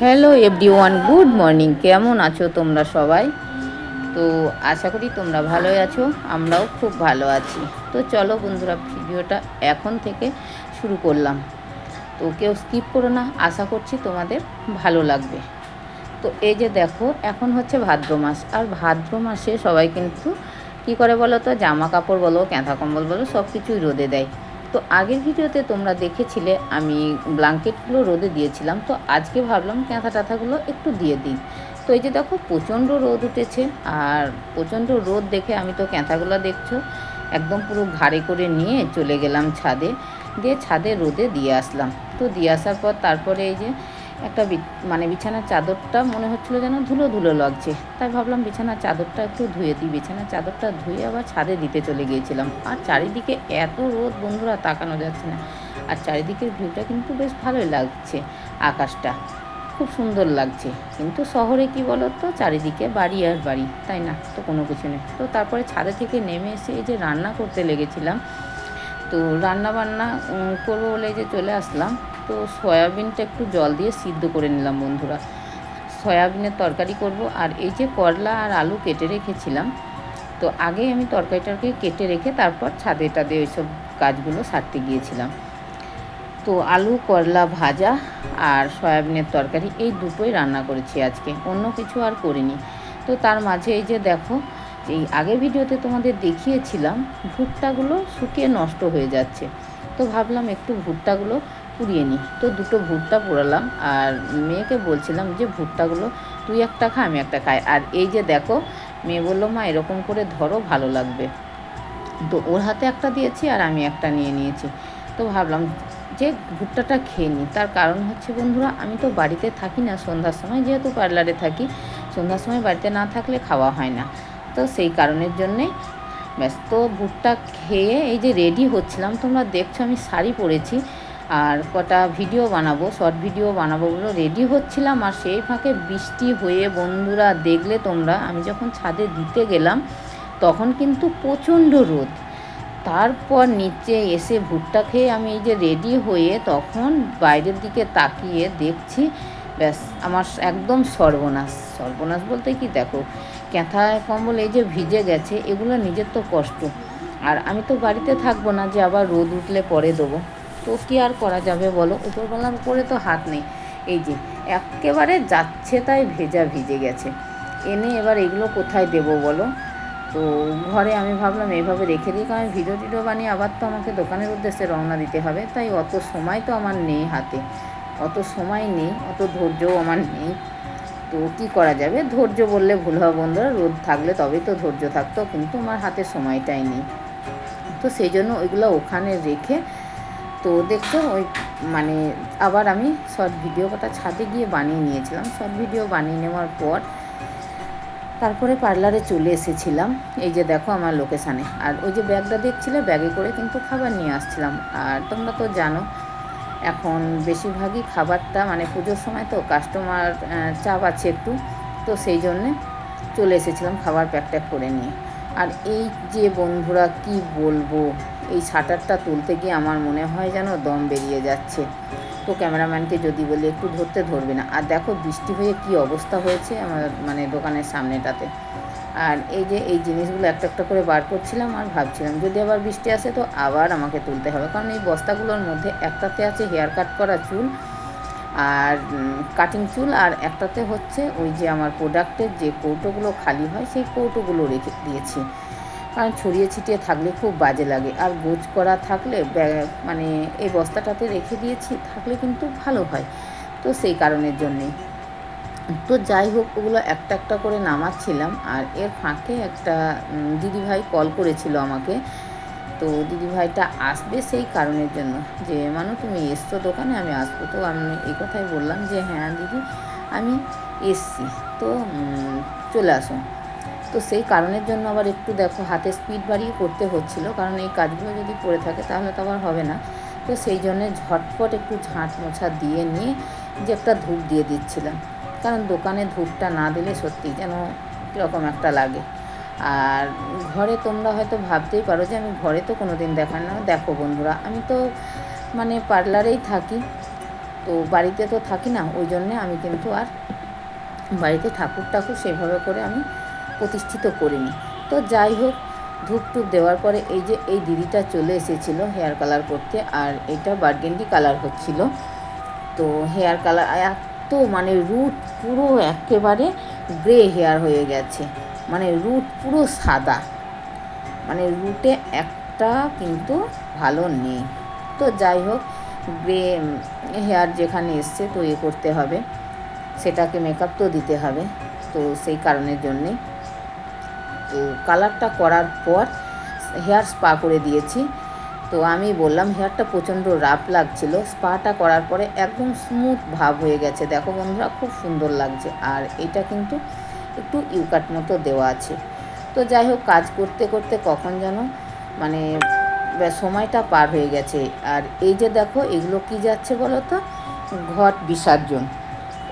Hello everyone good morning কেমন আছো তোমরা সবাই? তো আশা করি তোমরা ভালোই আছো, আমরাও খুব ভালো আছি। তো চলো বন্ধুরা, ভিডিওটা এখন থেকে শুরু করলাম। তো কেউ স্কিপ করো না, আশা করছি তোমাদের ভালো লাগবে। তো এই যে দেখো, এখন হচ্ছে ভাদ্র মাস। আর ভাদ্র মাসে সবাই কিন্তু কি করে বলো তো, জামা কাপড় বলো ক্যাঁথা কম্বল বলো সব কিছুই রোদে দেয়। তো আগের ভিডিওতে তোমরা দেখেছিলে, আমি ব্ল্যাঙ্কেটগুলো রোদে দিয়েছিলাম। তো আজকে ভাবলাম ক্যাঁথা টাথাগুলো একটু দিয়ে দিই। তো এই যে দেখো প্রচণ্ড রোদ উঠেছে আর প্রচণ্ড রোদ দেখে আমি তো ক্যাঁথাগুলো দেখছ, একদম পুরো ঘাড়ে করে নিয়ে চলে গেলাম ছাদে। দিয়ে ছাদে রোদে দিয়ে আসলাম। তো দিয়ে আসার পর তারপরে এই যে একটা মানে বিছানার চাদরটা মনে হচ্ছিল যেন ধুলো ধুলো লাগছে। তাই ভাবলাম বিছানার চাদরটা একটু ধুয়ে দিই। বিছানার চাদরটা ধুয়ে আবার ছাদে দিতে চলে গিয়েছিলাম। আর চারিদিকে এত রোদ বন্ধুরা তাকানো যাচ্ছে না। আর চারিদিকের ভিউটা কিন্তু বেশ ভালোই লাগছে আকাশটা। খুব সুন্দর লাগছে। কিন্তু শহরে কি বলো তো চারিদিকে বাড়ি আর বাড়ি, তাই না? তো কোনো কিছু নেই। তো তারপরে ছাদে থেকে নেমে এসে এই যে রান্না করতে লেগেছিলাম। তো রান্না বান্না করব বলে যে চলে আসলাম। তো সয়াবিনটা একটু জল দিয়ে সিদ্ধ করে নিলাম বন্ধুরা। সয়াবিনের তরকারি করব। আর এই যে করলা আর আলু কেটে রেখেছিলাম। তো আগেই আমি তরকারিটাকে কেটে রেখে তারপর ছাদে টাদে ওইসব কাজগুলো সারতে গিয়েছিলাম। তো আলু, করলা ভাজা আর সয়াবিনের তরকারি, এই দুটোই রান্না করেছি আজকে। অন্য কিছু আর করিনি। তো তার মাঝে এই যে দেখো এই আগের ভিডিওতে তোমাদের দেখিয়েছিলাম, ভুট্টাগুলো শুকিয়ে নষ্ট হয়ে যাচ্ছে। তো ভাবলাম একটু ভুট্টাগুলো পুড়িয়ে নিই। তো দুটো ভুট্টা পোড়ালাম আর মেয়েকে বলছিলাম যে, ভুট্টাগুলো তুই একটা খা, আমি একটা খাই। আর এই যে দেখো, মেয়ে বলল, মা, এরকম করে ধরো, ভালো লাগবে। তো ওর হাতে একটা দিয়েছি আর আমি একটা নিয়ে নিয়েছি। তো ভাবলাম যে ভুট্টাটা খেয়ে নিই, তার কারণ হচ্ছে বন্ধুরা, আমি তো বাড়িতে থাকি না, সন্ধ্যার সময় যেহেতু পার্লারে থাকি, সন্ধ্যার সময় বাড়িতে না থাকলে খাওয়া হয় না। তো সেই কারণের জন্যে, ব্যাস, তো ভুট্টা খেয়ে এই যে রেডি হচ্ছিলাম, তোমরা দেখছ আমি শাড়ি পরেছি, আর কটা ভিডিও বানাবো শর্ট ভিডিও বানাবো বলে রেডি হচ্ছিলাম, আর সেই ফাঁকে বৃষ্টি হয়ে বন্ধুরা দেখলে তোমরা, আমি যখন ছাদে দিতে গেলাম, তখন কিন্তু প্রচণ্ড রোদ। তারপর নিচে এসে ভুট্টা খেয়ে আমি এই যে রেডি হয়ে তখন বাইরের দিকে তাকিয়ে দেখছি, ব্যাস, আমার একদম সর্বনাশ। সর্বনাশ বলতে কি দেখো ক্যাঁথা কম্বল এই যে ভিজে গেছে, এগুলো নিজের তো কষ্ট। আর আমি তো বাড়িতে থাকব না যে আবার রোদ উঠলে পরে দেবো। তো কি আর করা যাবে বলো? উপরবেলার উপরে তো হাত নেই। এই যে, একেবারে যাচ্ছে তাই ভেজা ভিজে গেছে। এনে এবার এগুলো কোথায় দেবো বলো? তো ঘরে আমি ভাবলাম এইভাবে রেখে দিই, কারণ ভিডিও টিডিও বানিয়ে আবার তো আমাকে দোকানের উদ্দেশ্যে রওনা দিতে হবে, তাই অত সময় তো আমার নেই হাতে। অত সময় নেই, অত ধৈর্যও আমার নেই। তো কি করা যাবে? ধৈর্য বললে ভুল হবে বন্ধুরা, রোদ থাকলে তবেই তো ধৈর্য থাকতো, কিন্তু আমার হাতে সময়টাই নেই। তো সেই জন্য ওইগুলো ওখানে রেখে, তো দেখছ ওই মানে আবার আমি শর্ট ভিডিও কটা ছাদে গিয়ে বানিয়ে নিয়েছিলাম। শর্ট ভিডিও বানিয়ে নেওয়ার পর তারপরে পার্লারে চলে এসেছিলাম। এই যে দেখো আমার লোকেশানে। আর ওই যে ব্যাগটা দেখছিলে, ব্যাগে করে কিন্তু খাবার নিয়ে আসছিলাম। আর তোমরা তো জানো, এখন বেশিরভাগই খাবারটা মানে পুজোর সময় তো কাস্টমার চাপ আছে একটু। তো সেই জন্যে চলে এসেছিলাম খাবার প্যাক ট্যাক করে নিয়ে। আর এই যে বন্ধুরা, কি বলব? এই শাটারটা তুলতে গিয়ে আমার মনে হয় যেন দম বেরিয়ে যাচ্ছে। তো ক্যামেরাম্যানকে যদি বলি, একটু ধরতে ধরবে না। আর দেখো বৃষ্টি হয়ে কি অবস্থা হয়েছে আমার মানে দোকানের সামনেটাতে। আর এই যে এই জিনিসগুলো একটা একটা করে বার করছিলাম আর ভাবছিলাম, যদি আবার বৃষ্টি আসে তো আবার আমাকে তুলতে হবে। কারণ এই বস্তাগুলোর মধ্যে একটাতে আছে হেয়ার কাট করা চুল আর কাটিং চুল আর একটাতে হচ্ছে ওই যে আমার প্রোডাক্টের যে কৌটোগুলো খালি হয়, সেই কৌটোগুলো রেখে দিয়েছি। কারণ ছড়িয়ে ছিটিয়ে থাকলে খুব বাজে লাগে। আর গোছ করা থাকলে মানে এই বস্তাটাতে রেখে দিয়েছি, থাকলে কিন্তু ভালো হয়। তো সেই কারণের জন্যেই তো যাই হোক, ওগুলো একটা একটা করে নামাচ্ছিলাম। আর এর ফাঁকে একটা দিদিভাই কল করেছিল আমাকে। তো দিদিভাইটা আসবে সেই কারণের জন্য। যে, মানু, তুমি এসছো দোকানে, আমি আসব। তো আমি এই কথাই বললাম যে হ্যাঁ দিদি, আমি এসছি। তো চলে আসুন তো সেই কারণের জন্য আবার একটু দেখো হাতে স্পিড বাড়িয়ে করতে হচ্ছিল। কারণ এই কাজগুলো যদি পড়ে থাকে তাহলে তো আবার হবে না। তো সেই জন্যে ঝটপট একটু ঝাঁট মোছা দিয়ে নিয়ে যে একটা ধূপ দিয়ে দিচ্ছিলাম। কারণ দোকানে ধূপটা না দিলে সত্যি যেন কীরকম একটা লাগে। আর ঘরে তোমরা হয়তো ভাবতেই পারো যে আমি ঘরে তো কোনো দিন দেখার না। দেখো বন্ধুরা, আমি তো মানে পার্লারেই থাকি। তো বাড়িতে তো থাকি না, ওই জন্যে আমি কিন্তু আর বাড়িতে ঠাকুর ঠাকুর সেভাবে করে আমি প্রতিষ্ঠিত করিনি। তো যাই হোক ধূপ টুপ দেওয়ার পরে এই যে এই দিদিটা চলে এসেছিল হেয়ার কালার করতে, আর এটা বার্গেন্ডি কালার হচ্ছিল। তো হেয়ার কালার এত মানে রুট পুরো একেবারে গ্রে হেয়ার হয়ে গেছে। মানে রুট পুরো সাদা। মানে রুটে একটা কিন্তু ভালো নেই। তো যাই হোক, গ্রে হেয়ার যেখানে এসছে তো এ করতে হবে। সেটাকে মেকআপ তো দিতে হবে। তো সেই কারণের জন্যে তো কালারটা করার পর হেয়ার স্পা করে দিয়েছি। তো আমি বললাম, হেয়ারটা প্রচণ্ড রাফ লাগছিল। স্পাটা করার পরে একদম স্মুথ ভাব হয়ে গেছে। দেখো বন্ধুরা, খুব সুন্দর লাগছে। আর এটা কিন্তু একটু ইউকাট মতো দেওয়া আছে। তো যাই হোক, কাজ করতে করতে কখন যেন মানে সময়টা পার হয়ে গেছে। আর এই যে দেখো, এগুলো কি যাচ্ছে বলো তো? ঘট বিসর্জন।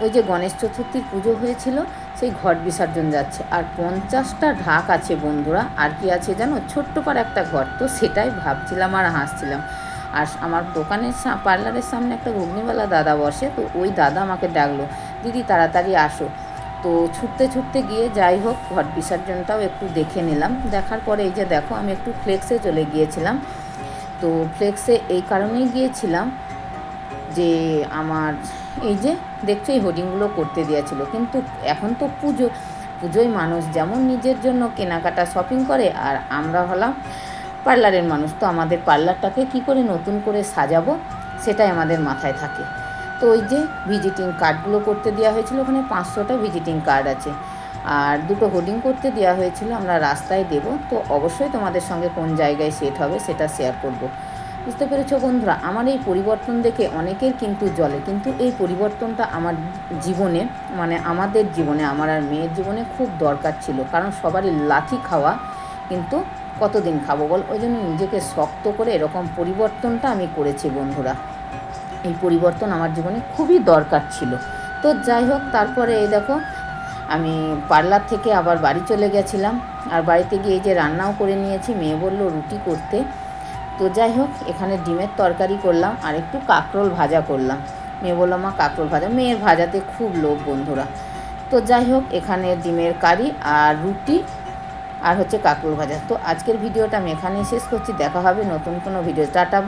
ওই যে গণেশ চতুর্থীর পুজো হয়েছিল সেই ঘট বিসর্জন যাচ্ছে। আর পঞ্চাশটা ঢাক আছে বন্ধুরা, আর কি আছে জানো? ছোট্ট পার একটা ঘর। তো সেটাই ভাবছিলাম আর হাসছিলাম। আর আমার দোকানের পার্লারের সামনে একটা ঘুগনিওয়ালা দাদা বসে, তো ওই দাদা আমাকে ডাকলো, দিদি, তাড়াতাড়ি আসো। তো ছুটতে ছুটতে গিয়ে যাই হোক, ঘট বিসর্জনটাও একটু দেখে নিলাম। দেখার পরে এই যে দেখো, আমি একটু ফ্লেক্সে চলে গিয়েছিলাম। তো ফ্লেক্সে এই কারণেই গিয়েছিলাম যে আমার এই যে দেখছ, এই হোর্ডিংগুলো করতে দিয়েছিল। কিন্তু এখন তো পুজো, পুজোয় মানুষ যেমন নিজের জন্য কেনাকাটা শপিং করে, আর আমরা হলাম পার্লারের মানুষ। তো আমাদের পার্লারটাকে কি করে নতুন করে সাজাবো, সেটাই আমাদের মাথায় থাকে। তো ওই যে ভিজিটিং কার্ডগুলো করতে দেওয়া হয়েছিল, ওখানে পাঁচশোটা ভিজিটিং কার্ড আছে। আর দুটো হোর্ডিং করতে দেওয়া হয়েছিল, আমরা রাস্তায় দেব। তো অবশ্যই তোমাদের সঙ্গে কোন জায়গায় সেট হবে, সেটা শেয়ার করব। বুঝতে পেরেছ বন্ধুরা? আমার এই পরিবর্তন দেখে অনেকের কিন্তু জলে কিন্তু এই পরিবর্তনটা আমার জীবনে মানে আমাদের জীবনে, আমার আর মেয়ের জীবনে খুব দরকার ছিল। কারণ সবারই লাথি খাওয়া কিন্তু কতদিন খাব বল? ওই জন্য নিজেকে শক্ত করে এরকম পরিবর্তনটা আমি করেছি বন্ধুরা। এই পরিবর্তন আমার জীবনে খুবই দরকার ছিল। তো যাই হোক, তারপরে এই দেখো, আমি পার্লার থেকে আবার বাড়ি চলে গেছিলাম। আর বাড়িতে গিয়ে এই যে রান্নাও করে নিয়েছি, মেয়ে বলল রুটি করতে। তো যাই হোক, এখানে ডিমের তরকারি করলাম আর একটু কাঁকরোল ভাজা করলাম। মেয়ে বলল, মা, কাঁকরোল ভাজা। মেয়ের ভাজাতে খুব লোভ বন্ধুরা। তো যাই হোক, এখানে ডিমের কারি আর রুটি আর হচ্ছে কাঁকরোল ভাজা। তো আজকের ভিডিওটা আমি এখানেই শেষ করছি। দেখা হবে নতুন কোনো ভিডিও। টাটা।